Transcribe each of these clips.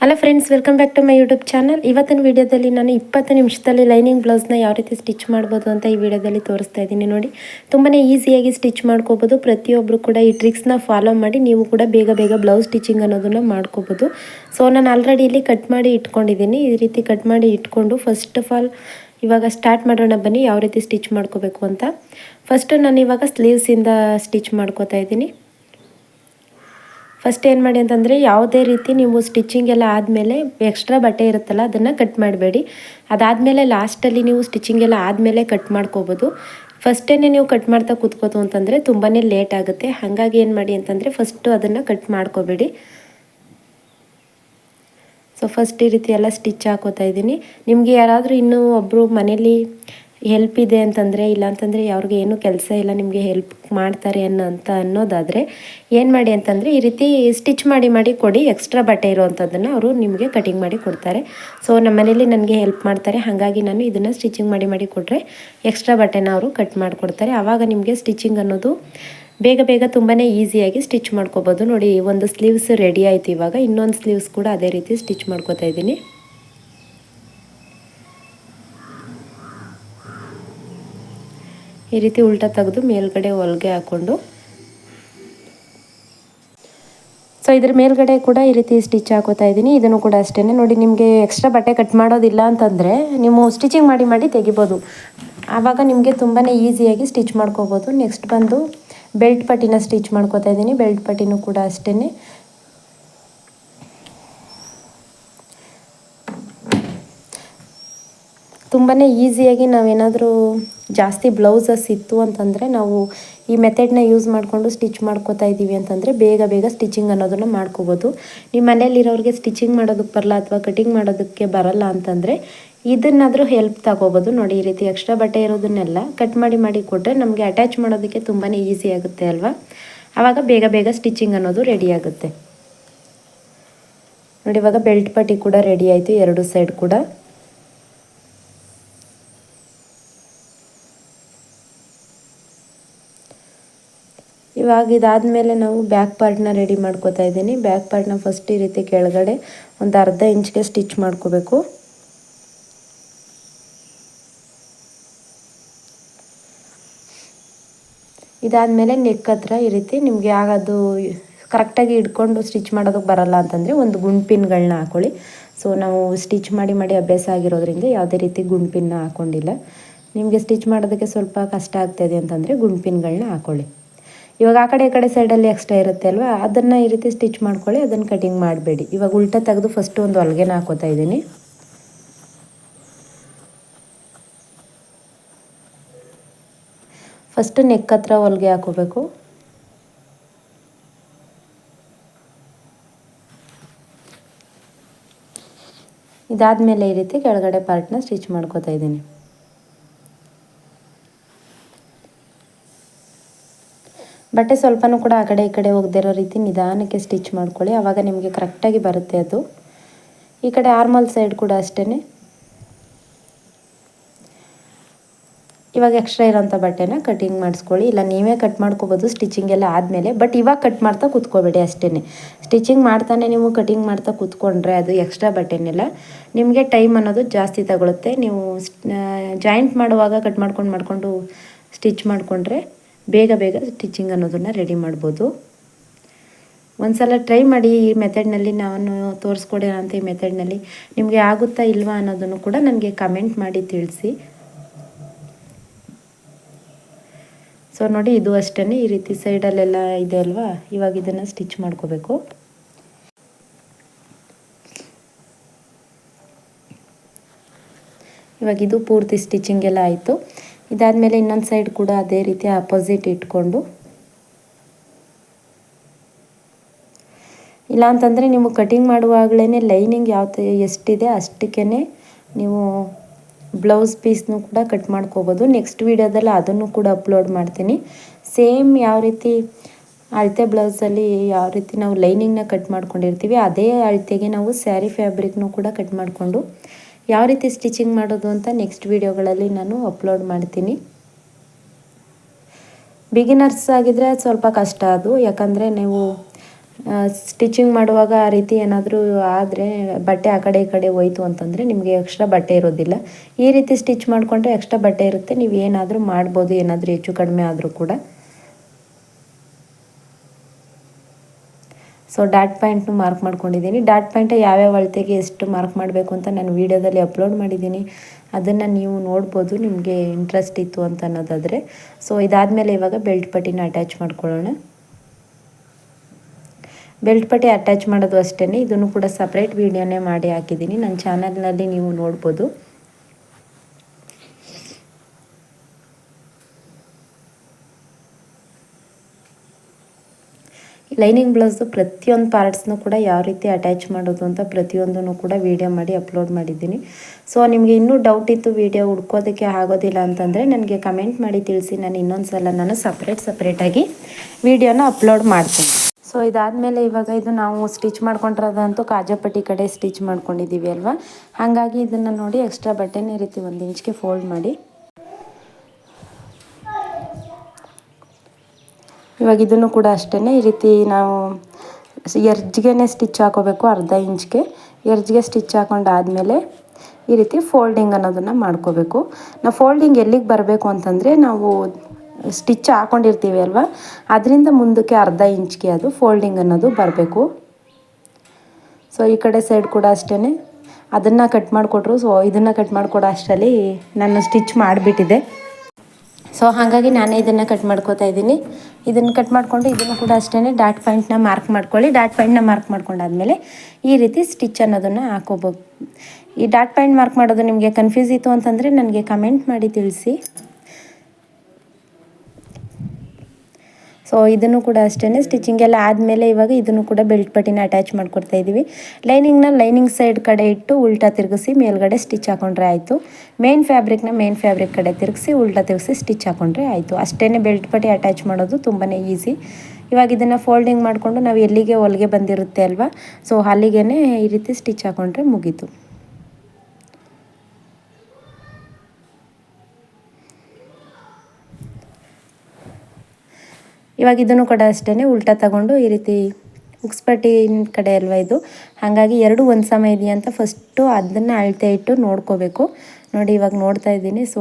Hello friends welcome back to my YouTube channel ಇವತ್ತಿನ ವಿಡಿಯೋದಲ್ಲಿ ನಾನು ಇಪ್ಪತ್ತು ನಿಮಿಷದಲ್ಲಿ ಲೈನಿಂಗ್ ಬ್ಲೌಸ್ನ ಯಾವ ರೀತಿ ಸ್ಟಿಚ್ ಮಾಡ್ಬೋದು ಅಂತ ಈ ವಿಡಿಯೋದಲ್ಲಿ ತೋರಿಸ್ತಾ ಇದ್ದೀನಿ ನೋಡಿ. ತುಂಬಾ ಈಸಿಯಾಗಿ ಸ್ಟಿಚ್ ಮಾಡ್ಕೋಬೋದು. ಪ್ರತಿಯೊಬ್ಬರು ಕೂಡ ಈ ಟ್ರಿಕ್ಸ್ನ ಫಾಲೋ ಮಾಡಿ ನೀವು ಕೂಡ ಬೇಗ ಬೇಗ ಬ್ಲೌಸ್ ಸ್ಟಿಚಿಂಗ್ ಅನ್ನೋದನ್ನು ಮಾಡ್ಕೋಬೋದು. ಸೊ ನಾನು ಆಲ್ರೆಡಿ ಇಲ್ಲಿ ಕಟ್ ಮಾಡಿ ಇಟ್ಕೊಂಡಿದ್ದೀನಿ. ಈ ರೀತಿ ಕಟ್ ಮಾಡಿ ಇಟ್ಕೊಂಡು ಫಸ್ಟ್ ಆಫ್ ಆಲ್ ಇವಾಗ ಸ್ಟಾರ್ಟ್ ಮಾಡೋಣ ಬನ್ನಿ, ಯಾವ ರೀತಿ ಸ್ಟಿಚ್ ಮಾಡ್ಕೋಬೇಕು ಅಂತ. ಫಸ್ಟು ನಾನು ಇವಾಗ ಸ್ಲೀವ್ಸಿಂದ ಸ್ಟಿಚ್ ಮಾಡ್ಕೋತಾ ಇದ್ದೀನಿ. ಫಸ್ಟ್ ಏನು ಮಾಡಿ ಅಂತಂದರೆ ಯಾವುದೇ ರೀತಿ ನೀವು ಸ್ಟಿಚಿಂಗ್ ಎಲ್ಲ ಆದಮೇಲೆ ಎಕ್ಸ್ಟ್ರಾ ಬಟ್ಟೆ ಇರುತ್ತಲ್ಲ, ಅದನ್ನು ಕಟ್ ಮಾಡಬೇಡಿ. ಅದಾದಮೇಲೆ ಲಾಸ್ಟಲ್ಲಿ ನೀವು ಸ್ಟಿಚಿಂಗ್ ಎಲ್ಲ ಆದಮೇಲೆ ಕಟ್ ಮಾಡ್ಕೋಬೋದು. ಫಸ್ಟೇ ನೀವು ಕಟ್ ಮಾಡ್ತಾ ಕೂತ್ಕೋತು ಅಂತಂದರೆ ತುಂಬಾ ಲೇಟ್ ಆಗುತ್ತೆ. ಹಾಗಾಗಿ ಏನು ಮಾಡಿ ಅಂತಂದರೆ ಫಸ್ಟು ಅದನ್ನು ಕಟ್ ಮಾಡ್ಕೋಬೇಡಿ. ಸೊ ಫಸ್ಟ್ ಈ ರೀತಿ ಎಲ್ಲ ಸ್ಟಿಚ್ ಹಾಕೋತಾ ಇದ್ದೀನಿ. ನಿಮಗೆ ಯಾರಾದರೂ ಇನ್ನೂ ಒಬ್ಬರು ಮನೇಲಿ ಹೆಲ್ಪ್ ಇದೆ ಅಂತಂದರೆ ಇಲ್ಲಾಂತಂದರೆ ಅವ್ರಿಗೆ ಏನು ಕೆಲಸ ಇಲ್ಲ, ನಿಮಗೆ ಹೆಲ್ಪ್ ಮಾಡ್ತಾರೆ ಅನ್ನೋ ಅಂತ ಅನ್ನೋದಾದರೆ, ಏನು ಮಾಡಿ ಅಂತಂದರೆ, ಈ ರೀತಿ ಸ್ಟಿಚ್ ಮಾಡಿ ಮಾಡಿ ಕೊಡಿ ಎಕ್ಸ್ಟ್ರಾ ಬಟ್ಟೆ ಇರೋವಂಥದ್ದನ್ನು ಅವರು ನಿಮಗೆ ಕಟಿಂಗ್ ಮಾಡಿ ಕೊಡ್ತಾರೆ. ಸೊ ನಮ್ಮ ಮನೇಲಿ ನನಗೆ ಹೆಲ್ಪ್ ಮಾಡ್ತಾರೆ, ಹಾಗಾಗಿ ನಾನು ಇದನ್ನು ಸ್ಟಿಚಿಂಗ್ ಮಾಡಿ ಮಾಡಿ ಕೊಟ್ಟರೆ ಎಕ್ಸ್ಟ್ರಾ ಬಟ್ಟೆನ ಅವರು ಕಟ್ ಮಾಡಿಕೊಡ್ತಾರೆ. ಆವಾಗ ನಿಮಗೆ ಸ್ಟಿಚಿಂಗ್ ಅನ್ನೋದು ಬೇಗ ಬೇಗ ತುಂಬಾ ಈಸಿಯಾಗಿ ಸ್ಟಿಚ್ ಮಾಡ್ಕೋಬೋದು. ನೋಡಿ, ಒಂದು ಸ್ಲೀವ್ಸ್ ರೆಡಿ ಆಯಿತು ಇವಾಗ, ಇನ್ನೊಂದು ಸ್ಲೀವ್ಸ್ ಕೂಡ ಅದೇ ರೀತಿ ಸ್ಟಿಚ್ ಮಾಡ್ಕೋತಾ ಇದ್ದೀನಿ. ಈ ರೀತಿ ಉಲ್ಟಾ ತೆಗೆದು ಮೇಲ್ಗಡೆ ಹೊಲಿಗೆ ಹಾಕ್ಕೊಂಡು. ಸೊ ಇದ್ರ ಮೇಲ್ಗಡೆ ಕೂಡ ಈ ರೀತಿ ಸ್ಟಿಚ್ ಹಾಕೋತಾ ಇದ್ದೀನಿ. ಇದನ್ನು ಕೂಡ ಅಷ್ಟೇ ನೋಡಿ, ನಿಮಗೆ ಎಕ್ಸ್ಟ್ರಾ ಬಟ್ಟೆ ಕಟ್ ಮಾಡೋದಿಲ್ಲ ಅಂತಂದರೆ ನೀವು ಸ್ಟಿಚಿಂಗ್ ಮಾಡಿ ಮಾಡಿ ತೆಗಿಬೋದು. ಆವಾಗ ನಿಮಗೆ ತುಂಬಾ ಈಸಿಯಾಗಿ ಸ್ಟಿಚ್ ಮಾಡ್ಕೋಬೋದು. ನೆಕ್ಸ್ಟ್ ಬಂದು ಬೆಲ್ಟ್ ಪಟ್ಟಿನ ಸ್ಟಿಚ್ ಮಾಡ್ಕೋತಾ ಇದ್ದೀನಿ. ಬೆಲ್ಟ್ ಪಟ್ಟಿನೂ ಕೂಡ ಅಷ್ಟೇ ತುಂಬಾ ಈಸಿಯಾಗಿ ನಾವೇನಾದರೂ ಜಾಸ್ತಿ ಬ್ಲೌಸಸ್ ಇತ್ತು ಅಂತಂದರೆ ನಾವು ಈ ಮೆಥಡ್ನ ಯೂಸ್ ಮಾಡಿಕೊಂಡು ಸ್ಟಿಚ್ ಮಾಡ್ಕೋತಾ ಇದ್ದೀವಿ ಅಂತಂದರೆ ಬೇಗ ಬೇಗ ಸ್ಟಿಚಿಂಗ್ ಅನ್ನೋದನ್ನು ಮಾಡ್ಕೋಬೋದು. ನಿಮ್ಮ ಮನೇಲಿರೋರಿಗೆ ಸ್ಟಿಚಿಂಗ್ ಮಾಡೋದಕ್ಕೆ ಬರಲ್ಲ ಅಥವಾ ಕಟಿಂಗ್ ಮಾಡೋದಕ್ಕೆ ಬರಲ್ಲ ಅಂತಂದರೆ ಇದನ್ನಾದರೂ ಹೆಲ್ಪ್ ತಗೋಬೋದು ನೋಡಿ ಈ ರೀತಿ ಎಕ್ಸ್ಟ್ರಾ ಬಟ್ಟೆ ಇರೋದನ್ನೆಲ್ಲ ಕಟ್ ಮಾಡಿ ಮಾಡಿ ಕೊಟ್ಟರೆ ನಮಗೆ ಅಟ್ಯಾಚ್ ಮಾಡೋದಕ್ಕೆ ತುಂಬಾ ಈಸಿ ಆಗುತ್ತೆ ಅಲ್ವಾ? ಆವಾಗ ಬೇಗ ಬೇಗ ಸ್ಟಿಚಿಂಗ್ ಅನ್ನೋದು ರೆಡಿ ಆಗುತ್ತೆ. ನೋಡಿ ಇವಾಗ ಬೆಲ್ಟ್ ಪಟ್ಟಿ ಕೂಡ ರೆಡಿ ಆಯಿತು, ಎರಡು ಸೈಡ್ ಕೂಡ. ಇವಾಗ ಇದಾದಮೇಲೆ ನಾವು ಬ್ಯಾಕ್ ಪಾರ್ಟ್ನ ರೆಡಿ ಮಾಡ್ಕೋತಾ ಇದ್ದೀನಿ. ಬ್ಯಾಕ್ ಪಾರ್ಟ್ನ ಫಸ್ಟ್ ಈ ರೀತಿ ಕೆಳಗಡೆ ಒಂದು ಅರ್ಧ ಇಂಚ್ಗೆ ಸ್ಟಿಚ್ ಮಾಡ್ಕೋಬೇಕು. ಇದಾದಮೇಲೆ ನೆಕ್ ಹತ್ರ ಈ ರೀತಿ ನಿಮಗೆ ಅದು ಕರೆಕ್ಟಾಗಿ ಹಿಡ್ಕೊಂಡು ಸ್ಟಿಚ್ ಮಾಡೋದಕ್ಕೆ ಬರಲ್ಲ ಅಂತಂದರೆ ಒಂದು ಗುಂಡ್ಪಿನ್ಗಳನ್ನ ಹಾಕೊಳ್ಳಿ. ಸೊ ನಾವು ಸ್ಟಿಚ್ ಮಾಡಿ ಮಾಡಿ ಅಭ್ಯಾಸ ಆಗಿರೋದ್ರಿಂದ ಯಾವುದೇ ರೀತಿ ಗುಂಡ್ಪಿನ್ನ ಹಾಕ್ಕೊಂಡಿಲ್ಲ ನಿಮಗೆ ಸ್ಟಿಚ್ ಮಾಡೋದಕ್ಕೆ ಸ್ವಲ್ಪ ಕಷ್ಟ ಆಗ್ತಾಯಿದೆ ಅಂತಂದರೆ ಗುಂಡ್ಪಿನ್ಗಳನ್ನ ಹಾಕೊಳ್ಳಿ. ಇವಾಗ ಆ ಕಡೆ ಈ ಕಡೆ ಸೈಡಲ್ಲಿ ಎಕ್ಸ್ಟ್ರಾ ಇರುತ್ತೆ ಅಲ್ವಾ? ಅದನ್ನು ಈ ರೀತಿ ಸ್ಟಿಚ್ ಮಾಡ್ಕೊಳ್ಳಿ, ಅದನ್ನು ಕಟಿಂಗ್ ಮಾಡಬೇಡಿ. ಇವಾಗ ಉಲ್ಟಾ ತೆಗೆದು ಫಸ್ಟು ಒಂದು ಹೊಲ್ಗೆನ ಹಾಕೋತಾ ಇದ್ದೀನಿ. ಫಸ್ಟು ನೆಕ್ ಹತ್ರ ಹೊಲಿಗೆ ಹಾಕೋಬೇಕು. ಇದಾದಮೇಲೆ ಈ ರೀತಿ ಕೆಳಗಡೆ ಪಾರ್ಟ್ನ ಸ್ಟಿಚ್ ಮಾಡ್ಕೋತಾ ಇದ್ದೀನಿ. ಬಟ್ಟೆ ಸ್ವಲ್ಪನೂ ಕೂಡ ಆ ಕಡೆ ಈ ಕಡೆ ಹೋಗದಿರೋ ರೀತಿ ನಿಧಾನಕ್ಕೆ ಸ್ಟಿಚ್ ಮಾಡ್ಕೊಳ್ಳಿ. ಆವಾಗ ನಿಮಗೆ ಕರೆಕ್ಟಾಗಿ ಬರುತ್ತೆ ಅದು. ಈ ಕಡೆ ಆರ್ಮಲ್ ಸೈಡ್ ಕೂಡ ಅಷ್ಟೇ ಇವಾಗ ಎಕ್ಸ್ಟ್ರಾ ಇರೋಂಥ ಬಟ್ಟೆನ ಕಟಿಂಗ್ ಮಾಡಿಸ್ಕೊಳ್ಳಿ. ಇಲ್ಲ, ನೀವೇ ಕಟ್ ಮಾಡ್ಕೋಬೋದು ಸ್ಟಿಚಿಂಗ್ ಎಲ್ಲ ಆದಮೇಲೆ. ಬಟ್ ಇವಾಗ ಕಟ್ ಮಾಡ್ತಾ ಕೂತ್ಕೋಬೇಡಿ ಅಷ್ಟೇ ಸ್ಟಿಚಿಂಗ್ ಮಾಡ್ತಾನೆ ನೀವು ಕಟಿಂಗ್ ಮಾಡ್ತಾ ಕೂತ್ಕೊಂಡ್ರೆ ಅದು ಎಕ್ಸ್ಟ್ರಾ ಬಟ್ಟೆನೆಲ್ಲ. ನಿಮಗೆ ಟೈಮ್ ಅನ್ನೋದು ಜಾಸ್ತಿ ತಗೊಳುತ್ತೆ. ನೀವು ಜಾಯಿಂಟ್ ಮಾಡುವಾಗ ಕಟ್ ಮಾಡ್ಕೊಂಡು ಮಾಡಿಕೊಂಡು ಸ್ಟಿಚ್ ಮಾಡಿಕೊಂಡ್ರೆ ಬೇಗ ಬೇಗ ಸ್ಟಿಚಿಂಗ್ ಅನ್ನೋದನ್ನು ರೆಡಿ ಮಾಡ್ಬೋದು. ಒಂದು ಸಲ ಟ್ರೈ ಮಾಡಿ ಈ ಮೆಥಡ್ನಲ್ಲಿ ನಾನು ತೋರಿಸ್ಕೊಡಿರೋಂಥ ಈ ಮೆಥಡ್ನಲ್ಲಿ ನಿಮಗೆ ಆಗುತ್ತಾ ಇಲ್ವಾ ಅನ್ನೋದನ್ನು ಕೂಡ ನನಗೆ ಕಮೆಂಟ್ ಮಾಡಿ ತಿಳಿಸಿ. ಸೊ ನೋಡಿ ಇದು ಅಷ್ಟೇ ಈ ರೀತಿ ಸೈಡಲ್ಲೆಲ್ಲ ಇದೆ ಅಲ್ವಾ? ಇವಾಗ ಇದನ್ನು ಸ್ಟಿಚ್ ಮಾಡ್ಕೋಬೇಕು. ಇವಾಗ ಇದು ಪೂರ್ತಿ ಸ್ಟಿಚಿಂಗ್ ಎಲ್ಲ ಆಯಿತು. ಇದಾದಮೇಲೆ ಇನ್ನೊಂದು ಸೈಡ್ ಕೂಡ ಅದೇ ರೀತಿ ಅಪೋಸಿಟ್ ಇಟ್ಕೊಂಡು. ಇಲ್ಲ ಅಂತಂದರೆ ನೀವು ಕಟಿಂಗ್ ಮಾಡುವಾಗಲೇ ಲೈನಿಂಗ್ ಯಾವ ಎಷ್ಟಿದೆ ಅಷ್ಟಕ್ಕೇ ನೀವು ಬ್ಲೌಸ್ ಪೀಸ್ನು ಕೂಡ ಕಟ್ ಮಾಡ್ಕೋಬೋದು. ನೆಕ್ಸ್ಟ್ ವೀಡಿಯೋದಲ್ಲಿ ಅದನ್ನು ಕೂಡ ಅಪ್ಲೋಡ್ ಮಾಡ್ತೀನಿ. ಸೇಮ್ ಯಾವ ರೀತಿ ಅಳತೆ ಬ್ಲೌಸಲ್ಲಿ ಯಾವ ರೀತಿ ನಾವು ಲೈನಿಂಗ್ನ ಕಟ್ ಮಾಡ್ಕೊಂಡಿರ್ತೀವಿ, ಅದೇ ಅಳತೆಗೆ ನಾವು ಸ್ಯಾರಿ ಫ್ಯಾಬ್ರಿಕ್ನು ಕೂಡ ಕಟ್ ಮಾಡಿಕೊಂಡು ಯಾವ ರೀತಿ ಸ್ಟಿಚಿಂಗ್ ಮಾಡೋದು ಅಂತ ನೆಕ್ಸ್ಟ್ ವಿಡಿಯೋಗಳಲ್ಲಿ ನಾನು ಅಪ್ಲೋಡ್ ಮಾಡ್ತೀನಿ. ಬಿಗಿನರ್ಸ್ ಆಗಿದ್ರೆ ಸ್ವಲ್ಪ ಕಷ್ಟ ಅದು, ಯಾಕಂದರೆ ನೀವು ಸ್ಟಿಚಿಂಗ್ ಮಾಡುವಾಗ ಆ ರೀತಿ ಏನಾದರೂ ಆದರೆ ಬಟ್ಟೆ ಆ ಕಡೆ ಈ ಕಡೆ ಹೋಯ್ತು ಅಂತಂದರೆ ನಿಮಗೆ ಎಕ್ಸ್ಟ್ರಾ ಬಟ್ಟೆ ಇರೋದಿಲ್ಲ. ಈ ರೀತಿ ಸ್ಟಿಚ್ ಮಾಡಿಕೊಂಡ್ರೆ ಎಕ್ಸ್ಟ್ರಾ ಬಟ್ಟೆ ಇರುತ್ತೆ, ನೀವು ಏನಾದರೂ ಮಾಡ್ಬೋದು, ಏನಾದರೂ ಹೆಚ್ಚು ಕಡಿಮೆ ಆದರೂ ಕೂಡ. ಸೊ ಡಾಟ್ ಪ್ಯಾಂಟ್ನು ಮಾರ್ಕ್ ಮಾಡ್ಕೊಂಡಿದ್ದೀನಿ. ಡಾಟ್ ಪಾಯಿಂಟ್ ಯಾವ್ಯಾವ ಅಳತೆಗೆ ಎಷ್ಟು ಮಾರ್ಕ್ ಮಾಡಬೇಕು ಅಂತ ನಾನು ವೀಡಿಯೋದಲ್ಲಿ ಅಪ್ಲೋಡ್ ಮಾಡಿದ್ದೀನಿ. ಅದನ್ನು ನೀವು ನೋಡ್ಬೋದು, ನಿಮಗೆ ಇಂಟ್ರೆಸ್ಟ್ ಇತ್ತು ಅಂತ ಅನ್ನೋದಾದರೆ. ಸೊ ಇದಾದಮೇಲೆ ಇವಾಗ ಬೆಲ್ಟ್ ಪಟ್ಟಿನ ಅಟ್ಯಾಚ್ ಮಾಡ್ಕೊಳ್ಳೋಣ. ಬೆಲ್ಟ್ ಪಟ್ಟಿ ಅಟ್ಯಾಚ್ ಮಾಡೋದು ಅಷ್ಟೇ ಇದನ್ನು ಕೂಡ ಸಪ್ರೇಟ್ ವೀಡಿಯೋನೇ ಮಾಡಿ ಹಾಕಿದ್ದೀನಿ. ನನ್ನ ಚಾನಲ್ನಲ್ಲಿ ನೀವು ನೋಡ್ಬೋದು. ಲೈನಿಂಗ್ ಬ್ಲೌಸ್ದು ಪ್ರತಿಯೊಂದು ಪಾರ್ಟ್ಸ್ನು ಕೂಡ ಯಾವ ರೀತಿ ಅಟ್ಯಾಚ್ ಮಾಡೋದು ಅಂತ ಪ್ರತಿಯೊಂದನ್ನು ಕೂಡ ವೀಡಿಯೋ ಮಾಡಿ ಅಪ್ಲೋಡ್ ಮಾಡಿದ್ದೀನಿ. ಸೊ ನಿಮಗೆ ಇನ್ನೂ ಡೌಟ್ ಇತ್ತು ವೀಡಿಯೋ ಹುಡ್ಕೋದಕ್ಕೆ ಆಗೋದಿಲ್ಲ ಅಂತಂದರೆ ನನಗೆ ಕಮೆಂಟ್ ಮಾಡಿ ತಿಳಿಸಿ. ನಾನು ಇನ್ನೊಂದು ಸಲ ನಾನು ಸಪ್ರೇಟ್ ಸಪ್ರೇಟಾಗಿ ವೀಡಿಯೋನ ಅಪ್ಲೋಡ್ ಮಾಡ್ತೀನಿ. ಸೊ ಇದಾದಮೇಲೆ ಇವಾಗ ಇದು ನಾವು ಸ್ಟಿಚ್ ಮಾಡ್ಕೊಂಡಿರೋದಂತೂ ಕಾಜಾಪಟ್ಟಿ ಕಡೆ ಸ್ಟಿಚ್ ಮಾಡ್ಕೊಂಡಿದ್ದೀವಿ ಅಲ್ವಾ? ಹಾಗಾಗಿ ಇದನ್ನು ನೋಡಿ ಎಕ್ಸ್ಟ್ರಾ ಬಟ್ಟೆನೇ ರೀತಿ ಒಂದು ಇಂಚ್ಗೆ ಫೋಲ್ಡ್ ಮಾಡಿ. ಇವಾಗ ಇದನ್ನು ಕೂಡ ಅಷ್ಟೇ ಈ ರೀತಿ ನಾವು ಎರ್ಜ್ಗೆ ಸ್ಟಿಚ್ ಹಾಕೋಬೇಕು ಅರ್ಧ ಇಂಚ್ಗೆ. ಎರ್ಜ್ಗೆ ಸ್ಟಿಚ್ ಹಾಕೊಂಡಾದಮೇಲೆ ಈ ರೀತಿ ಫೋಲ್ಡಿಂಗ್ ಅನ್ನೋದನ್ನು ಮಾಡ್ಕೋಬೇಕು. ನಾವು ಫೋಲ್ಡಿಂಗ್ ಎಲ್ಲಿಗೆ ಬರಬೇಕು ಅಂತಂದರೆ ನಾವು ಸ್ಟಿಚ್ ಹಾಕೊಂಡಿರ್ತೀವಿ ಅಲ್ವಾ? ಅದರಿಂದ ಮುಂದಕ್ಕೆ ಅರ್ಧ ಇಂಚ್ಗೆ ಅದು ಫೋಲ್ಡಿಂಗ್ ಅನ್ನೋದು ಬರಬೇಕು. ಸೊ, ಈ ಕಡೆ ಸೈಡ್ ಕೂಡ ಅಷ್ಟೇ ಅದನ್ನು ಕಟ್ ಮಾಡಿಕೊಟ್ರು, ಸೊ, ಇದನ್ನು ಕಟ್ ಮಾಡಿಕೊಡೋ ಅಷ್ಟರಲ್ಲಿ ನಾನು ಸ್ಟಿಚ್ ಮಾಡಿಬಿಟ್ಟಿದ್ದೆ. ಸೊ ಹಾಗಾಗಿ ನಾನೇ ಇದನ್ನು ಕಟ್ ಮಾಡ್ಕೋತಾ ಇದ್ದೀನಿ. ಇದನ್ನು ಕಟ್ ಮಾಡಿಕೊಂಡು ಇದನ್ನು ಕೂಡ ಅಷ್ಟೇ ಡಾಟ್ ಪಾಯಿಂಟ್ನ ಮಾರ್ಕ್ ಮಾಡ್ಕೊಳ್ಳಿ. ಡಾಟ್ ಪಾಯಿಂಟ್ನ ಮಾರ್ಕ್ ಮಾಡ್ಕೊಂಡಾದ್ಮೇಲೆ ಈ ರೀತಿ ಸ್ಟಿಚ್ ಅನ್ನೋದನ್ನು ಹಾಕೋಬೋದು. ಈ ಡಾಟ್ ಪಾಯಿಂಟ್ ಮಾರ್ಕ್ ಮಾಡೋದು ನಿಮಗೆ ಕನ್ಫ್ಯೂಸ್ ಇತ್ತು ಅಂತಂದರೆ ನನಗೆ ಕಮೆಂಟ್ ಮಾಡಿ ತಿಳಿಸಿ. ಸೊ ಇದನ್ನು ಕೂಡ ಅಷ್ಟೇ ಸ್ಟಿಚಿಂಗ್ ಎಲ್ಲ ಆದಮೇಲೆ ಇವಾಗ ಇದನ್ನು ಕೂಡ ಬೆಲ್ಟ್ ಪಟ್ಟಿನ ಅಟ್ಯಾಚ್ ಮಾಡ್ಕೊಡ್ತಾ ಇದ್ದೀವಿ. ಲೈನಿಂಗ್ನ ಲೈನಿಂಗ್ ಸೈಡ್ ಕಡೆ ಇಟ್ಟು ಉಲ್ಟಾ ತಿರುಗಿಸಿ ಮೇಲ್ಗಡೆ ಸ್ಟಿಚ್ ಹಾಕೊಂಡ್ರೆ ಆಯಿತು. ಮೇನ್ ಫ್ಯಾಬ್ರಿಕ್ನ ಮೇನ್ ಫ್ಯಾಬ್ರಿಕ್ ಕಡೆ ತಿರುಗಿಸಿ ಉಲ್ಟಾ ತಿರುಗಿಸಿ ಸ್ಟಿಚ್ ಹಾಕೊಂಡ್ರೆ ಆಯಿತು. ಅಷ್ಟೇ ಬೆಲ್ಟ್ ಪಟ್ಟಿ ಅಟ್ಯಾಚ್ ಮಾಡೋದು ತುಂಬಾ ಈಸಿ ಇವಾಗ ಇದನ್ನು ಫೋಲ್ಡಿಂಗ್ ಮಾಡಿಕೊಂಡು ನಾವು ಎಲ್ಲಿಗೆ ಹೊಲಿಗೆ ಬಂದಿರುತ್ತೆ ಅಲ್ವಾ? ಸೊ ಅಲ್ಲಿಗೆ ಈ ರೀತಿ ಸ್ಟಿಚ್ ಹಾಕೊಂಡ್ರೆ ಮುಗೀತು. ಇವಾಗ ಇದನ್ನು ಕೂಡ ಅಷ್ಟೇ ಉಲ್ಟಾ ತಗೊಂಡು ಈ ರೀತಿ ಉಕ್ಸ್ಪಟ್ಟಿ ಕಡೆ ಅಲ್ವಾ ಇದು? ಹಾಗಾಗಿ ಎರಡು ಒಂದು ಸಮ ಇದೆಯಾ ಅಂತ ಫಸ್ಟು ಅದನ್ನು ಅಳತೆ ಇಟ್ಟು ನೋಡ್ಕೋಬೇಕು. ನೋಡಿ ಇವಾಗ ನೋಡ್ತಾ ಇದ್ದೀನಿ ಸೊ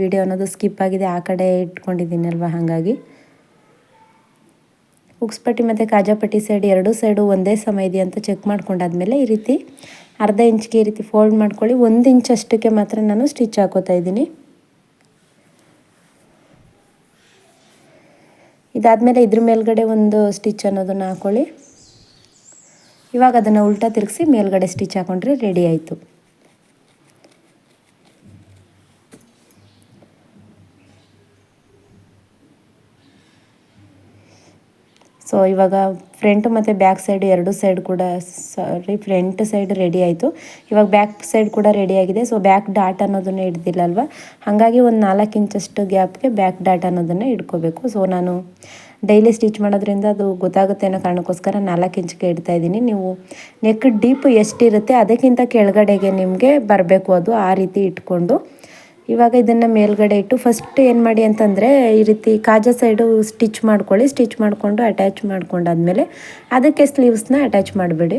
ವಿಡಿಯೋ ಅನ್ನೋದು ಸ್ಕಿಪ್ ಆಗಿದೆ, ಆ ಕಡೆ ಇಟ್ಕೊಂಡಿದ್ದೀನಿ ಅಲ್ವಾ ಹಾಗಾಗಿ. ಉಕ್ಸ್ಪಟ್ಟಿ ಮತ್ತು ಕಾಜಾಪಟ್ಟಿ ಸೈಡ್ ಎರಡೂ ಸೈಡು ಒಂದೇ ಸಮ ಇದೆಯಾ ಅಂತ ಚೆಕ್ ಮಾಡ್ಕೊಂಡಾದ್ಮೇಲೆ ಈ ರೀತಿ ಅರ್ಧ ಇಂಚ್ಗೆ ಈ ರೀತಿ ಫೋಲ್ಡ್ ಮಾಡ್ಕೊಳ್ಳಿ. ಒಂದು ಇಂಚ್ ಅಷ್ಟಕ್ಕೆ ಮಾತ್ರ ನಾನು ಸ್ಟಿಚ್ ಹಾಕೋತಾ ಇದ್ದೀನಿ. ಇದಾದಮೇಲೆ ಇದ್ರ ಮೇಲ್ಗಡೆ ಒಂದು ಸ್ಟಿಚ್ ಅನ್ನೋದನ್ನು ಹಾಕ್ಕೊಳ್ಳಿ ಇವಾಗ ಅದನ್ನು ಉಲ್ಟಾ ತಿರುಗಿಸಿ ಮೇಲ್ಗಡೆ ಸ್ಟಿಚ್ ಹಾಕೊಂಡ್ರೆ ರೆಡಿ ಆಯಿತು. ಸೊ ಇವಾಗ ಫ್ರಂಟ್ ಮತ್ತು ಬ್ಯಾಕ್ ಸೈಡ್ ಎರಡು ಸೈಡ್ ಕೂಡ ಸಾರಿ ಫ್ರಂಟ್ ಸೈಡ್ ರೆಡಿ ಆಯಿತು. ಇವಾಗ ಬ್ಯಾಕ್ ಸೈಡ್ ಕೂಡ ರೆಡಿ ಆಗಿದೆ. ಸೊ ಬ್ಯಾಕ್ ಡಾಟ್ ಅನ್ನೋದನ್ನು ಹಿಡ್ದಿಲ್ಲ ಅಲ್ವಾ ಹಾಗಾಗಿ ಒಂದು ನಾಲ್ಕು ಇಂಚಷ್ಟು ಗ್ಯಾಪ್ಗೆ ಬ್ಯಾಕ್ ಡಾಟ್ ಅನ್ನೋದನ್ನು ಇಟ್ಕೋಬೇಕು ಸೊ ನಾನು ಡೈಲಿ ಸ್ಟಿಚ್ ಮಾಡೋದ್ರಿಂದ ಅದು ಗೊತ್ತಾಗುತ್ತೆ ಅನ್ನೋ ಕಾರಣಕ್ಕೋಸ್ಕರ ನಾಲ್ಕು ಇಂಚ್ಗೆ ಇಡ್ತಾ ಇದ್ದೀನಿ. ನೀವು ನೆಕ್ ಡೀಪ್ ಎಷ್ಟಿರುತ್ತೆ ಅದಕ್ಕಿಂತ ಕೆಳಗಡೆಗೆ ನಿಮಗೆ ಬರಬೇಕು. ಅದು ಆ ರೀತಿ ಇಟ್ಕೊಂಡು. ಇವಾಗ ಇದನ್ನು ಮೇಲ್ಗಡೆ ಇಟ್ಟು ಫಸ್ಟ್ ಏನು ಮಾಡಿ ಅಂತಂದರೆ ಈ ರೀತಿ ಕಾಜ ಸೈಡು ಸ್ಟಿಚ್ ಮಾಡ್ಕೊಳ್ಳಿ ಸ್ಟಿಚ್ ಮಾಡಿಕೊಂಡು ಅಟ್ಯಾಚ್ ಮಾಡ್ಕೊಂಡಾದ್ಮೇಲೆ ಅದಕ್ಕೆ ಸ್ಲೀವ್ಸ್ನ ಅಟ್ಯಾಚ್ ಮಾಡಿಬಿಡಿ.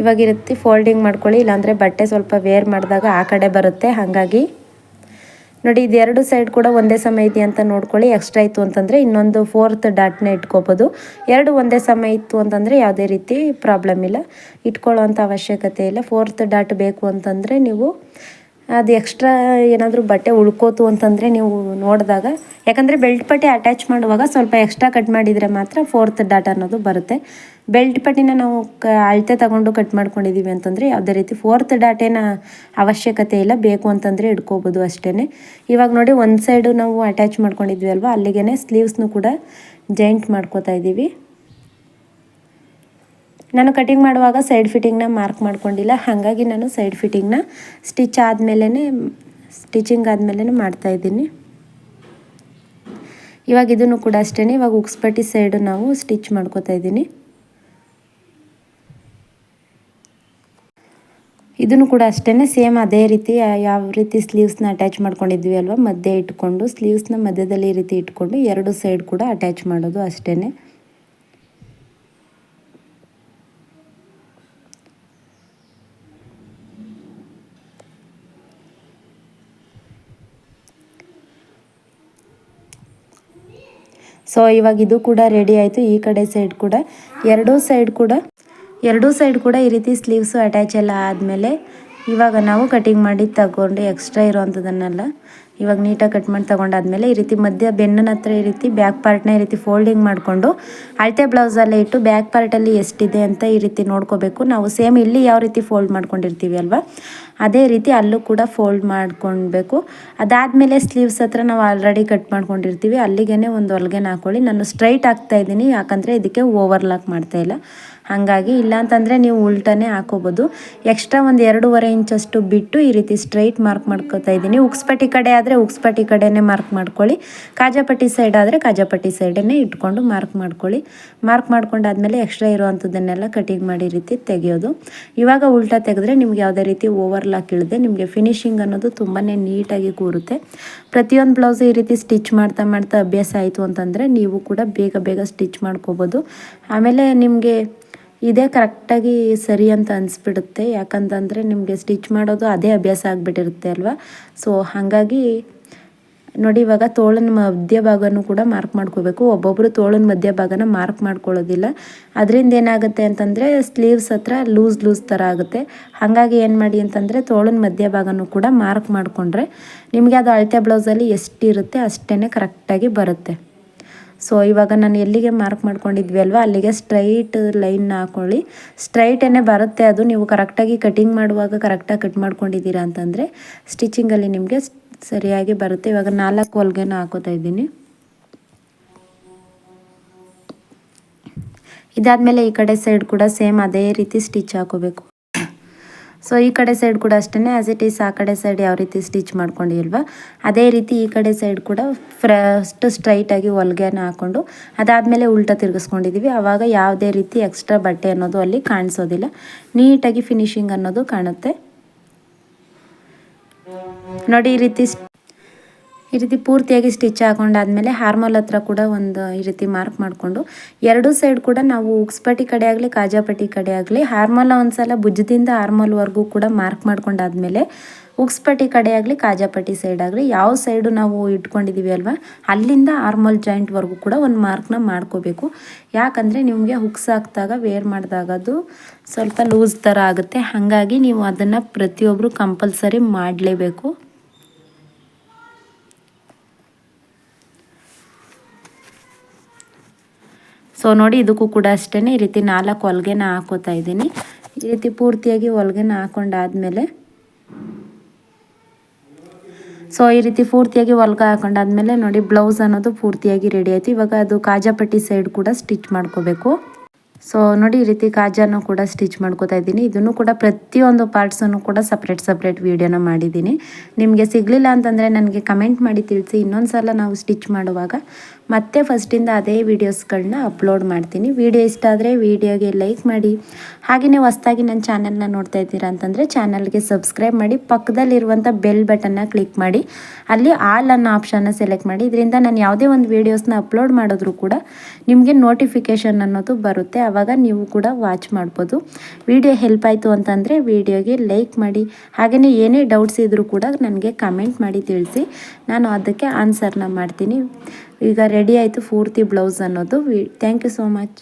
ಇವಾಗ ಈ ರೀತಿ ಫೋಲ್ಡಿಂಗ್ ಮಾಡ್ಕೊಳ್ಳಿ, ಇಲ್ಲಾಂದರೆ ಬಟ್ಟೆ ಸ್ವಲ್ಪ ವೇರ್ ಮಾಡಿದಾಗ ಆ ಕಡೆ ಬರುತ್ತೆ, ಹಾಗಾಗಿ ನೋಡಿ, ಇದು ಎರಡು ಸೈಡ್ ಕೂಡ ಒಂದೇ ಸಮ ಇದೆಯಾ ಅಂತ ನೋಡ್ಕೊಳ್ಳಿ. ಎಕ್ಸ್ಟ್ರಾ ಇತ್ತು ಅಂತಂದರೆ ಇನ್ನೊಂದು ಫೋರ್ತ್ ಡಾಟ್ನ ಇಟ್ಕೋಬೋದು. ಎರಡು ಒಂದೇ ಸಮ ಇತ್ತು ಅಂತಂದರೆ ಯಾವುದೇ ರೀತಿ ಪ್ರಾಬ್ಲಮ್ ಇಲ್ಲ. ಇಟ್ಕೊಳ್ಳೋ ಅಂಥ ಅವಶ್ಯಕತೆ ಇಲ್ಲ. ಫೋರ್ತ್ ಡಾಟ್ ಬೇಕು ಅಂತಂದರೆ ನೀವು ಅದು ಎಕ್ಸ್ಟ್ರಾ ಏನಾದರೂ ಬಟ್ಟೆ ಉಳ್ಕೋತು ಅಂತಂದರೆ ನೀವು ನೋಡಿದಾಗ, ಯಾಕಂದರೆ ಬೆಲ್ಟ್ ಪಟ್ಟಿ ಅಟ್ಯಾಚ್ ಮಾಡುವಾಗ ಸ್ವಲ್ಪ ಎಕ್ಸ್ಟ್ರಾ ಕಟ್ ಮಾಡಿದರೆ ಮಾತ್ರ ಫೋರ್ತ್ ಡಾಟ್ ಅನ್ನೋದು ಬರುತ್ತೆ. ಬೆಲ್ಟ್ ಪಟ್ಟಿನ ನಾವು ಕ, ಅಳತೆ ತಗೊಂಡು ಕಟ್ ಮಾಡ್ಕೊಂಡಿದ್ದೀವಿ ಅಂತಂದರೆ ಯಾವುದೇ ರೀತಿ ಫೋರ್ತ್ ಡಾಟೇನ ಅವಶ್ಯಕತೆ ಇಲ್ಲ, ಬೇಕು ಅಂತಂದರೆ ಇಟ್ಕೋಬೋದು ಅಷ್ಟೇ ಇವಾಗ ನೋಡಿ ಒಂದು ಸೈಡು ನಾವು ಅಟ್ಯಾಚ್ ಮಾಡ್ಕೊಂಡಿದ್ವಿ ಅಲ್ವಾ ಅಲ್ಲಿಗೆ ಸ್ಲೀವ್ಸ್ನು ಕೂಡ ಜಾಯಿಂಟ್ ಮಾಡ್ಕೋತಾ ಇದ್ದೀವಿ ನಾನು ಕಟಿಂಗ್ ಮಾಡುವಾಗ ಸೈಡ್ ಫಿಟ್ಟಿಂಗ್ನ ಮಾರ್ಕ್ ಮಾಡ್ಕೊಂಡಿಲ್ಲ. ಹಾಗಾಗಿ ನಾನು ಸೈಡ್ ಫಿಟ್ಟಿಂಗ್ನ ಸ್ಟಿಚ್ ಆದಮೇಲೆ ಸ್ಟಿಚಿಂಗ್ ಆದಮೇಲೆ ಮಾಡ್ತಾಯಿದ್ದೀನಿ ಇವಾಗ ಇದನ್ನು ಕೂಡ ಅಷ್ಟೇ ಇವಾಗ ಉಕ್ಸ್ಪಟ್ಟಿ ಸೈಡು ನಾವು ಸ್ಟಿಚ್ ಮಾಡ್ಕೋತಾ ಇದ್ದೀನಿ. ಇದನ್ನು ಕೂಡ ಅಷ್ಟೇ ಸೇಮ್ ಅದೇ ರೀತಿ, ಯಾವ ರೀತಿ ಸ್ಲೀವ್ಸ್ನ ಅಟ್ಯಾಚ್ ಮಾಡ್ಕೊಂಡಿದ್ವಿ ಅಲ್ವಾ, ಮಧ್ಯೆ ಇಟ್ಕೊಂಡು ಸ್ಲೀವ್ಸ್ನ ಮಧ್ಯದಲ್ಲಿ ಈ ರೀತಿ ಇಟ್ಕೊಂಡು ಎರಡು ಸೈಡ್ ಕೂಡ ಅಟ್ಯಾಚ್ ಮಾಡೋದು ಅಷ್ಟೇ ಸೊ ಇವಾಗ ಇದು ಕೂಡ ರೆಡಿ ಆಯಿತು. ಈ ಕಡೆ ಸೈಡ್ ಕೂಡ. ಎರಡೂ ಸೈಡ್ ಕೂಡ, ಎರಡೂ ಸೈಡ್ ಕೂಡ ಈ ರೀತಿ ಸ್ಲೀವ್ಸು ಅಟ್ಯಾಚ್ ಎಲ್ಲ ಆದಮೇಲೆ ಇವಾಗ ನಾವು ಕಟಿಂಗ್ ಮಾಡಿ ತಗೊಂಡು ಎಕ್ಸ್ಟ್ರಾ ಇರೋವಂಥದ್ದನ್ನೆಲ್ಲ ಇವಾಗ ನೀಟಾಗಿ ಕಟ್ ಮಾಡಿ ತೊಗೊಂಡಾದ್ಮೇಲೆ ಈ ರೀತಿ ಮಧ್ಯ ಬೆನ್ನನ ಹತ್ರ ಈ ರೀತಿ ಬ್ಯಾಕ್ ಪಾರ್ಟ್ನ ಈ ರೀತಿ ಫೋಲ್ಡಿಂಗ್ ಮಾಡಿಕೊಂಡು ಅಳತೆ ಬ್ಲೌಸಲ್ಲೇ ಇಟ್ಟು ಬ್ಯಾಕ್ ಪಾರ್ಟಲ್ಲಿ ಎಷ್ಟಿದೆ ಅಂತ ಈ ರೀತಿ ನೋಡ್ಕೋಬೇಕು. ನಾವು ಸೇಮ್ ಇಲ್ಲಿ ಯಾವ ರೀತಿ ಫೋಲ್ಡ್ ಮಾಡ್ಕೊಂಡಿರ್ತೀವಿ ಅಲ್ವಾ? ಅದೇ ರೀತಿ ಅಲ್ಲೂ ಕೂಡ ಫೋಲ್ಡ್ ಮಾಡ್ಕೊಳ್ಬೇಕು ಅದಾದಮೇಲೆ ಸ್ಲೀವ್ಸ್ ಹತ್ರ ನಾವು ಆಲ್ರೆಡಿ ಕಟ್ ಮಾಡ್ಕೊಂಡಿರ್ತೀವಿ. ಅಲ್ಲಿಗೆ ಒಂದು ಹೊಲ್ಗೆನ ಹಾಕ್ಕೊಳ್ಳಿ ನಾನು ಸ್ಟ್ರೈಟ್ ಆಗ್ತಾ ಇದ್ದೀನಿ. ಯಾಕಂದರೆ ಇದಕ್ಕೆ ಓವರ್ಲಾಕ್ ಮಾಡ್ತಾ ಇಲ್ಲ. ಹಾಗಾಗಿ ಇಲ್ಲ ಅಂತಂದರೆ ನೀವು ಉಲ್ಟನೇ ಹಾಕೋಬೋದು. ಎಕ್ಸ್ಟ್ರಾ ಒಂದು ಎರಡೂವರೆ ಇಂಚಷ್ಟು ಬಿಟ್ಟು ಈ ರೀತಿ ಸ್ಟ್ರೈಟ್ ಮಾರ್ಕ್ ಮಾಡ್ಕೋತಾ ಇದ್ದೀನಿ. ಉಕ್ಸ್ಪಟ್ಟಿ ಕಡೆ ಆದರೆ ಉಕ್ಸ್ಪಟ್ಟಿ ಕಡೆನೇ ಮಾರ್ಕ್ ಮಾಡ್ಕೊಳ್ಳಿ. ಕಾಜಾಪಟ್ಟಿ ಸೈಡ್ ಆದರೆ ಕಾಜಾಪಟ್ಟಿ ಸೈಡನ್ನೇ ಇಟ್ಕೊಂಡು ಮಾರ್ಕ್ ಮಾಡ್ಕೊಳ್ಳಿ. ಮಾರ್ಕ್ ಮಾಡ್ಕೊಂಡಾದ್ಮೇಲೆ ಎಕ್ಸ್ಟ್ರಾ ಇರುವಂಥದ್ದನ್ನೆಲ್ಲ ಕಟಿಂಗ್ ಮಾಡಿ ರೀತಿ ತೆಗೆಯೋದು. ಇವಾಗ ಉಲ್ಟಾ ತೆಗೆದ್ರೆ ನಿಮ್ಗೆ ಯಾವುದೇ ರೀತಿ ಓವರ್ಲಾಕ್ ಇಳಿದೆ ನಿಮಗೆ ಫಿನಿಶಿಂಗ್ ಅನ್ನೋದು ತುಂಬಾ ನೀಟಾಗಿ ಕೂರುತ್ತೆ. ಪ್ರತಿಯೊಂದು ಬ್ಲೌಸು ಈ ರೀತಿ ಸ್ಟಿಚ್ ಮಾಡ್ತಾ ಮಾಡ್ತಾ ಅಭ್ಯಾಸ ಆಯಿತು ಅಂತಂದರೆ ನೀವು ಕೂಡ ಬೇಗ ಬೇಗ ಸ್ಟಿಚ್ ಮಾಡ್ಕೋಬೋದು. ಆಮೇಲೆ ನಿಮಗೆ ಇದೇ ಕರೆಕ್ಟಾಗಿ ಸರಿ ಅಂತ ಅನಿಸ್ಬಿಡುತ್ತೆ. ಯಾಕಂತಂದರೆ ನಿಮಗೆ ಸ್ಟಿಚ್ ಮಾಡೋದು ಅದೇ ಅಭ್ಯಾಸ ಆಗಿಬಿಟ್ಟಿರುತ್ತೆ ಅಲ್ವಾ? ಸೊ ಹಾಗಾಗಿ ನೋಡಿ, ಇವಾಗ ತೋಳನ ಮಧ್ಯಭಾಗನೂ ಕೂಡ ಮಾರ್ಕ್ ಮಾಡ್ಕೋಬೇಕು. ಒಬ್ಬೊಬ್ಬರು ತೋಳನ ಮಧ್ಯಭಾಗನ ಮಾರ್ಕ್ ಮಾಡ್ಕೊಳ್ಳೋದಿಲ್ಲ. ಅದರಿಂದ ಏನಾಗುತ್ತೆ ಅಂತಂದರೆ ಸ್ಲೀವ್ಸ್ ಹತ್ರ ಲೂಸ್ ಲೂಸ್ ಥರ ಆಗುತ್ತೆ. ಹಾಗಾಗಿ ಏನು ಮಾಡಿ ಅಂತಂದರೆ ತೋಳನ ಮಧ್ಯಭಾಗನೂ ಕೂಡ ಮಾರ್ಕ್ ಮಾಡಿಕೊಂಡ್ರೆ ನಿಮಗೆ ಅದು ಅಳತೆ ಬ್ಲೌಸಲ್ಲಿ ಎಷ್ಟಿರುತ್ತೆ ಅಷ್ಟೇ ಕರೆಕ್ಟಾಗಿ ಬರುತ್ತೆ. ಸೊ ಇವಾಗ ನಾನು ಎಲ್ಲಿಗೆ ಮಾರ್ಕ್ ಮಾಡ್ಕೊಂಡಿದ್ವಿ ಅಲ್ವಾ? ಅಲ್ಲಿಗೆ ಸ್ಟ್ರೈಟ್ ಲೈನ್ನ ಹಾಕೊಳ್ಳಿ. ಸ್ಟ್ರೈಟೇ ಬರುತ್ತೆ ಅದು ನೀವು ಕರೆಕ್ಟಾಗಿ ಕಟಿಂಗ್ ಮಾಡುವಾಗ ಕರೆಕ್ಟಾಗಿ ಕಟ್ ಮಾಡ್ಕೊಂಡಿದ್ದೀರಾ ಅಂತಂದರೆ ಸ್ಟಿಚಿಂಗಲ್ಲಿ ನಿಮಗೆ ಸರಿಯಾಗಿ ಬರುತ್ತೆ. ಇವಾಗ ನಾಲ್ಕು ಹೊಲ್ಗೆನ ಹಾಕೋತಾ ಇದ್ದೀನಿ. ಇದಾದಮೇಲೆ ಈ ಕಡೆ ಸೈಡ್ ಕೂಡ ಸೇಮ್ ಅದೇ ರೀತಿ ಸ್ಟಿಚ್ ಹಾಕೋಬೇಕು. ಸೊ ಈ ಕಡೆ ಸೈಡ್ ಕೂಡ ಅಷ್ಟೇ ಆ್ಯಸ್ ಇಟ್ ಈಸ್ ಆ ಕಡೆ ಸೈಡ್ ಯಾವ ರೀತಿ ಸ್ಟಿಚ್ ಮಾಡ್ಕೊಂಡಿಲ್ವಾ? ಅದೇ ರೀತಿ ಈ ಕಡೆ ಸೈಡ್ ಕೂಡ ಫಸ್ಟ್ ಸ್ಟ್ರೈಟಾಗಿ ಹೊಲ್ಗೆನ ಹಾಕ್ಕೊಂಡು ಅದಾದಮೇಲೆ ಉಲ್ಟ ತಿರುಗಿಸ್ಕೊಂಡಿದ್ದೀವಿ ಆವಾಗ ಯಾವುದೇ ರೀತಿ ಎಕ್ಸ್ಟ್ರಾ ಬಟ್ಟೆ ಅನ್ನೋದು ಅಲ್ಲಿ ಕಾಣಿಸೋದಿಲ್ಲ. ನೀಟಾಗಿ ಫಿನಿಶಿಂಗ್ ಅನ್ನೋದು ಕಾಣುತ್ತೆ. ನೋಡಿ, ಈ ರೀತಿ ಈ ರೀತಿ ಪೂರ್ತಿಯಾಗಿ ಸ್ಟಿಚ್ ಹಾಕೊಂಡಾದ್ಮೇಲೆ ಹಾರ್ಮಲ್ ಹತ್ರ ಕೂಡ ಒಂದು ಈ ರೀತಿ ಮಾರ್ಕ್ ಮಾಡಿಕೊಂಡು, ಎರಡೂ ಸೈಡ್ ಕೂಡ ನಾವು ಉಕ್ಸ್ಪಟ್ಟಿ ಕಡೆ ಆಗಲಿ ಕಾಜಾಪಟ್ಟಿ ಕಡೆ ಆಗಲಿ ಹಾರ್ಮಲ್ ಒಂದ್ಸಲ ಭುಜದಿಂದ ಹಾರ್ಮಲ್ವರೆಗೂ ಕೂಡ ಮಾರ್ಕ್ ಮಾಡ್ಕೊಂಡಾದ್ಮೇಲೆ ಉಕ್ಸ್ಪಟ್ಟಿ ಕಡೆ ಆಗಲಿ ಕಾಜಾಪಟ್ಟಿ ಸೈಡ್ ಆಗಲಿ, ಯಾವ ಸೈಡು ನಾವು ಇಟ್ಕೊಂಡಿದ್ದೀವಿ ಅಲ್ವಾ, ಅಲ್ಲಿಂದ ಆರ್ಮಲ್ ಜಾಯಿಂಟ್ವರೆಗೂ ಕೂಡ ಒಂದು ಮಾರ್ಕ್ನ ಮಾಡ್ಕೋಬೇಕು. ಯಾಕಂದರೆ ನಿಮಗೆ ಹುಕ್ಸ್ ಹಾಕಿದಾಗ ವೇರ್ ಮಾಡಿದಾಗ ಅದು ಸ್ವಲ್ಪ ಲೂಸ್ ಥರ ಆಗುತ್ತೆ. ಹಾಗಾಗಿ ನೀವು ಅದನ್ನು ಪ್ರತಿಯೊಬ್ಬರು ಕಂಪಲ್ಸರಿ ಮಾಡಲೇಬೇಕು. ಸೊ ನೋಡಿ ಇದಕ್ಕೂ ಕೂಡ ಅಷ್ಟೇ ಈ ರೀತಿ ನಾಲ್ಕು ಹೊಲ್ಗೆನ ಹಾಕೋತಾ ಇದ್ದೀನಿ. ಈ ರೀತಿ ಪೂರ್ತಿಯಾಗಿ ಹೊಲ್ಗೆನ ಹಾಕೊಂಡಾದ್ಮೇಲೆ ಸೊ ಈ ರೀತಿ ಪೂರ್ತಿಯಾಗಿ ಹೊಲ್ಗೆ ಹಾಕೊಂಡಾದ್ಮೇಲೆ ನೋಡಿ ಬ್ಲೌಸ್ ಅನ್ನೋದು ಪೂರ್ತಿಯಾಗಿ ರೆಡಿ ಆಯಿತು. ಇವಾಗ ಅದು ಕಾಜಾಪಟ್ಟಿ ಸೈಡ್ ಕೂಡ ಸ್ಟಿಚ್ ಮಾಡ್ಕೋಬೇಕು. ಸೊ ನೋಡಿ ಈ ರೀತಿ ಕಾಜಾನು ಕೂಡ ಸ್ಟಿಚ್ ಮಾಡ್ಕೋತಾ ಇದ್ದೀನಿ. ಇದನ್ನು ಕೂಡ ಪ್ರತಿಯೊಂದು ಪಾರ್ಟ್ಸನ್ನು ಕೂಡ ಸಪ್ರೇಟ್ ಸಪ್ರೇಟ್ ವೀಡಿಯೋನ ಮಾಡಿದ್ದೀನಿ. ನಿಮಗೆ ಸಿಗಲಿಲ್ಲ ಅಂತಂದರೆ ನನಗೆ ಕಮೆಂಟ್ ಮಾಡಿ ತಿಳಿಸಿ. ಇನ್ನೊಂದು ಸಲ ನಾವು ಸ್ಟಿಚ್ ಮಾಡುವಾಗ ಮತ್ತೆ ಫಸ್ಟಿಂದ ಅದೇ ವೀಡಿಯೋಸ್ಗಳನ್ನ ಅಪ್ಲೋಡ್ ಮಾಡ್ತೀನಿ. ವೀಡಿಯೋ ಇಷ್ಟ ಆದರೆ ವೀಡಿಯೋಗೆ ಲೈಕ್ ಮಾಡಿ. ಹಾಗೆಯೇ ಹೊಸ್ದಾಗಿ ನನ್ನ ಚಾನಲ್ನ ನೋಡ್ತಾ ಇದ್ದೀರಾ ಅಂತಂದರೆ ಚಾನಲ್ಗೆ ಸಬ್ಸ್ಕ್ರೈಬ್ ಮಾಡಿ ಪಕ್ಕದಲ್ಲಿರುವಂಥ ಬೆಲ್ ಬಟನ್ನ ಕ್ಲಿಕ್ ಮಾಡಿ. ಅಲ್ಲಿ ಆಲ್ ಅನ್ನೋ ಆಪ್ಷನ್ನ ಸೆಲೆಕ್ಟ್ ಮಾಡಿ. ಇದರಿಂದ ನಾನು ಯಾವುದೇ ಒಂದು ವೀಡಿಯೋಸ್ನ ಅಪ್ಲೋಡ್ ಮಾಡಿದ್ರು ಕೂಡ ನಿಮಗೆ ನೋಟಿಫಿಕೇಷನ್ ಅನ್ನೋದು ಬರುತ್ತೆ. ಆವಾಗ ನೀವು ಕೂಡ ವಾಚ್ ಮಾಡ್ಬೋದು. ವಿಡಿಯೋ ಹೆಲ್ಪ್ ಆಯಿತು ಅಂತಂದರೆ ವಿಡಿಯೋಗೆ ಲೈಕ್ ಮಾಡಿ. ಹಾಗೆಯೇ ಏನೇ ಡೌಟ್ಸ್ ಇದ್ದರೂ ಕೂಡ ನನಗೆ ಕಮೆಂಟ್ ಮಾಡಿ ತಿಳಿಸಿ. ನಾನು ಅದಕ್ಕೆ ಆನ್ಸರ್ನ ಮಾಡ್ತೀನಿ. ಈಗ ರೆಡಿ ಆಯಿತು ಪೂರ್ತಿ ಬ್ಲೌಸ್ ಅನ್ನೋದು. Thank you so much